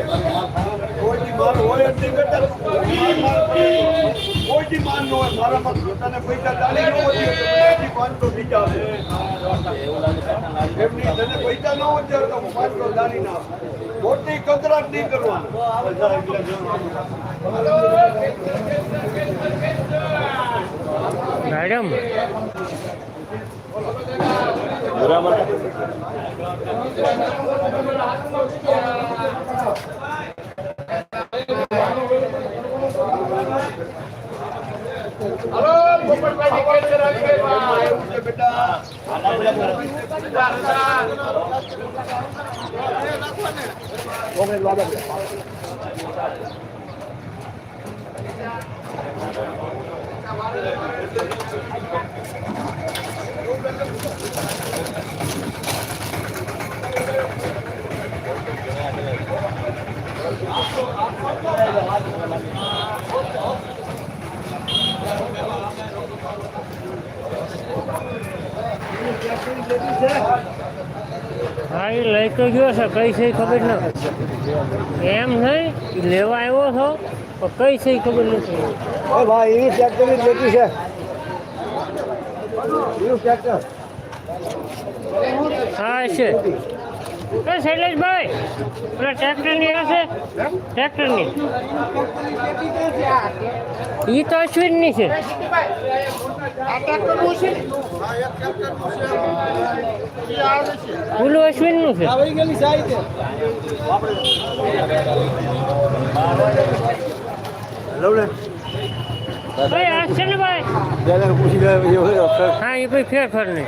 કોઈની માર હોય જ નહીં બેટા. કોઈની માર ન હોય. મારામાં પોતાને પૈસા ચાલી ન હોય તો પછી પાંચસો બીજા આપે. એમની તને પૈસા ન હોય ત્યારે તો હું પાંચસો ચાલી ના આપું. ખોટી કંકરાટ નહીં કરવાનું એવું છે બેટા હા એ લઈ તો ગયો છે કઈ છે ખબર ન એમ નહીં લેવા આવ્યો છો પણ કઈ છે ખબર નથી. ભાઈ એની ટ્રેક્ટરની લેતી છે. એવું ટ્રેક્ટર હા છે. એ શૈલેષભાઈ પેલા ટ્રેક્ટરની હશે ટ્રેક્ટરની. એ તો અશ્વિનની છે. પેલું અશ્વિનનું છે. ભાઈ આ છે ને ભાઈ? હા એ ભાઈ ફેરફાર નહીં.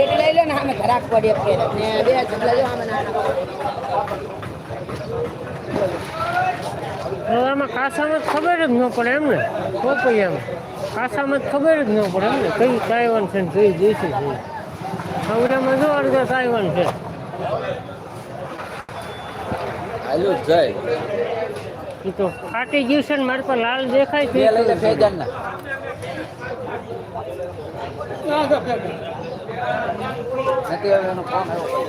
એક લઈ લો ને આમે ઘરાક પડે ફેર ને બે ઝબલા લો આમે નાના આમાં કાસામાં જ ખબર જ ન પડે એમ ને પોપૈયામાં કાસામાં જ ખબર જ ન પડે એમ ને કઈ તાઇવાન છે ને કઈ દેશી છે સૌરામાં જો અડધો તાઇવાન છે. હાલો જ જાય. એ તો ફાટી ગયું છે ને મારે પર લાલ દેખાય છે. બે લઈ લે ફેજાન ના નથી હવે એનો ફોન આવ્યો.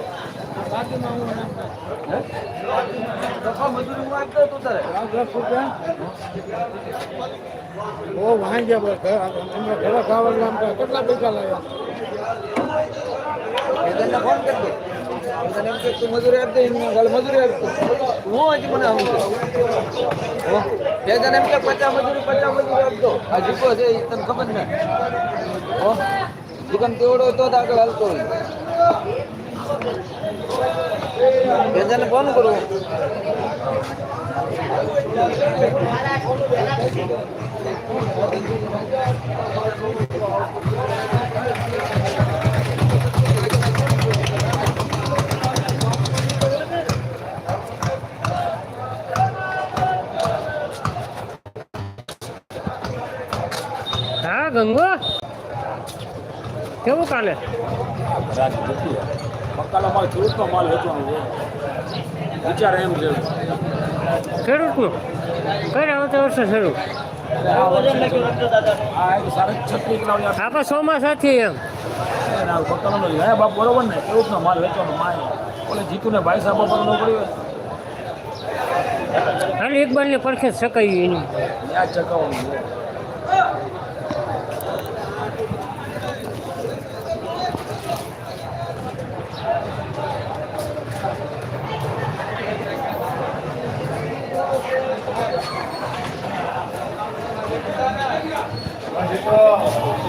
ઓ વાહન ગયા એમના ઘરે ખાવાનું આમ કેટલા પૈસા લાવ્યા ફેજાનને ફોન કરી દે. ફેજાન એમ કે તું મજૂરી આપી દે એમને કાલે મજૂરી આપી દે હું હજી મને આવું બે ફેજાન એમ કે પચાસ મજૂરી પચાસ મજૂરી આપી દો આ જીકો છે એ તને ખબર ને હો દુકાન તેવડો તો જ આગળ હાલતો ફોન કરું ગંગો? કેવું કાલે? મકાલા માલ ખેડૂતનો માલ વેચવાનો વિચાર એમ છે. ખેડૂતનું? કઈ આવતા વર્ષે શરૂ? આપણે. ચોમાસાથી એમ. બરોબર ને? ખેડૂતનો માલ વેચવાનો માલ. ઓલે જીતુને ભાઈ સાહેબ પર ન પડ્યો. એક બાર ને પરખે શકાય એની. ચકાવવાનું 아, 맛있어.